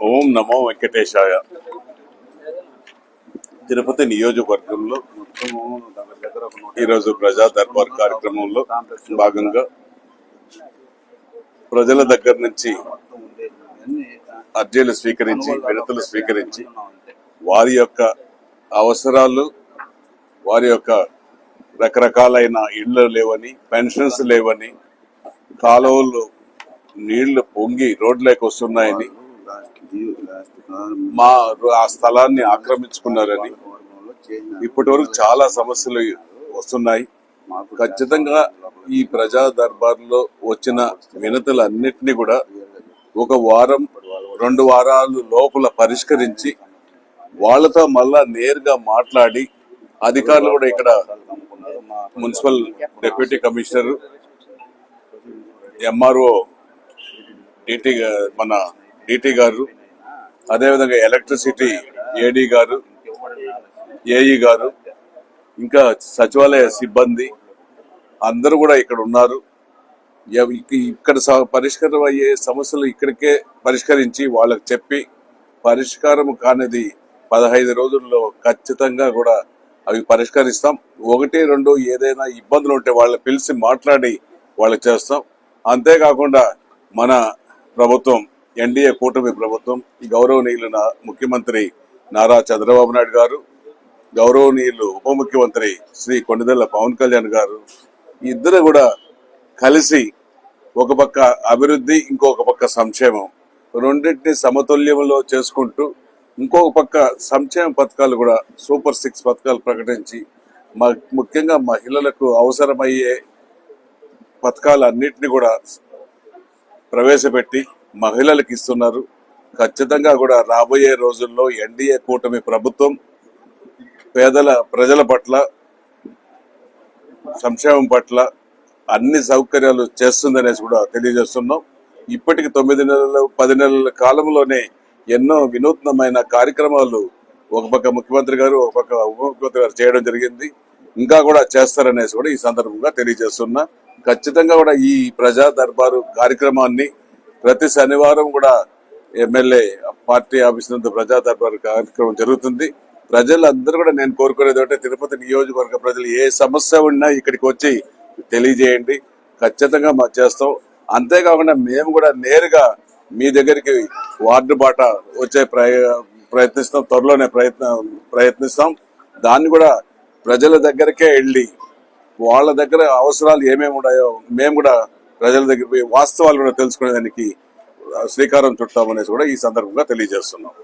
ఓం నమో వెంకటేశాయ. తిరుపతి నియోజకవర్గంలో ఈరోజు ప్రజా దర్బార్ కార్యక్రమంలో భాగంగా ప్రజల దగ్గర నుంచి అర్జీలు స్వీకరించి విడతలు స్వీకరించి వారి యొక్క అవసరాలు వారి యొక్క రకరకాలైన ఇళ్ళు లేవని పెన్షన్స్ లేవని కాలువలు నీళ్ళు పొంగి రోడ్లోకి వస్తున్నాయని మా ఆ స్థలాన్ని ఆక్రమించుకున్నారని ఇప్పటి వరకు చాలా సమస్యలు వస్తున్నాయి. ఖచ్చితంగా ఈ ప్రజా దర్బార్లో వచ్చిన వినతులన్నిటినీ కూడా ఒక వారం రెండు వారాలు లోపల పరిష్కరించి వాళ్ళతో మళ్ళా నేరుగా మాట్లాడి అధికారులు కూడా ఇక్కడ municipal deputy commissioner MRO DT మన డిటి గారు అదేవిధంగా ఎలక్ట్రిసిటీ ఏడీ గారు ఏఈ గారు ఇంకా సచివాలయ సిబ్బంది అందరూ కూడా ఇక్కడ ఉన్నారు. ఇక్కడ స- పరిష్కారం అయ్యే సమస్యలు ఇక్కడికే పరిష్కరించి వాళ్ళకి చెప్పి పరిష్కారం కానిది పదహైదు రోజుల్లో ఖచ్చితంగా కూడా అవి పరిష్కరిస్తాం. ఒకటి రెండు ఏదైనా ఇబ్బందులు ఉంటే వాళ్ళని పిలిచి మాట్లాడి వాళ్ళకి చేస్తాం. అంతేకాకుండా మన ప్రభుత్వం ఎన్డీఏ కూటమి ప్రభుత్వం ఈ గౌరవనీయులు నా ముఖ్యమంత్రి నారా చంద్రబాబు నాయుడు గారు గౌరవనీయులు ఉప ముఖ్యమంత్రి శ్రీ కొండదెల్ల పవన్ కళ్యాణ్ గారు ఇద్దరు కూడా కలిసి ఒక పక్క అభివృద్ధి ఇంకొక పక్క సంక్షేమం. రెండింటిని సమతుల్యంలో చేసుకుంటూ ఇంకొక పక్క సంక్షేమ పథకాలు కూడా సూపర్ సిక్స్ పథకాలు ప్రకటించి మ- ముఖ్యంగా మహిళలకు అవసరమయ్యే పథకాలన్నింటినీ కూడా ప్రవేశపెట్టి మహిళలకు ఇస్తున్నారు. ఖచ్చితంగా కూడా రాబోయే రోజుల్లో ఎన్డీఏ కూటమి ప్రభుత్వం పేదల ప్రజల పట్ల సంక్షేమం పట్ల అన్ని సౌకర్యాలు చేస్తుందనేసి కూడా తెలియజేస్తున్నాం. ఇప్పటికి తొమ్మిది నెలలు పది నెలల కాలంలోనే ఎన్నో వినూత్నమైన కార్యక్రమాలు ఒక పక్క ముఖ్యమంత్రి గారు ఒక పక్క ఉప ముఖ్యమంత్రి గారు చేయడం జరిగింది. ఇంకా కూడా చేస్తారనేసి కూడా ఈ సందర్భంగా తెలియజేస్తున్నా. ఖచ్చితంగా కూడా ఈ ప్రజా దర్బారు కార్యక్రమాన్ని ప్రతి శనివారం కూడా ఎమ్మెల్యే పార్టీ ఆఫీస్ నందు ప్రజా దర్బార్ కార్యక్రమం జరుగుతుంది. ప్రజలందరూ కూడా నేను కోరుకునేది అంటే తిరుపతి నియోజకవర్గ ప్రజలు ఏ సమస్య ఉన్నా ఇక్కడికి వచ్చి తెలియజేయండి. ఖచ్చితంగా మా చేస్తాం. అంతేకాకుండా మేము కూడా నేరుగా మీ దగ్గరికి వార్డు బాట వచ్చే ప్రయ- ప్రయత్నిస్తాం త్వరలోనే ప్రయత్నం ప్రయత్నిస్తాం. దాన్ని కూడా ప్రజల దగ్గరకే వెళ్ళి వాళ్ళ దగ్గర అవసరాలు ఏమేమి ఉన్నాయో మేము కూడా ప్రజల దగ్గర వాస్తవాలు కూడా తెలుసుకునేదానికి శ్రీకారం చుట్టామనేసి కూడా ఈ సందర్భంగా తెలియజేస్తున్నాం.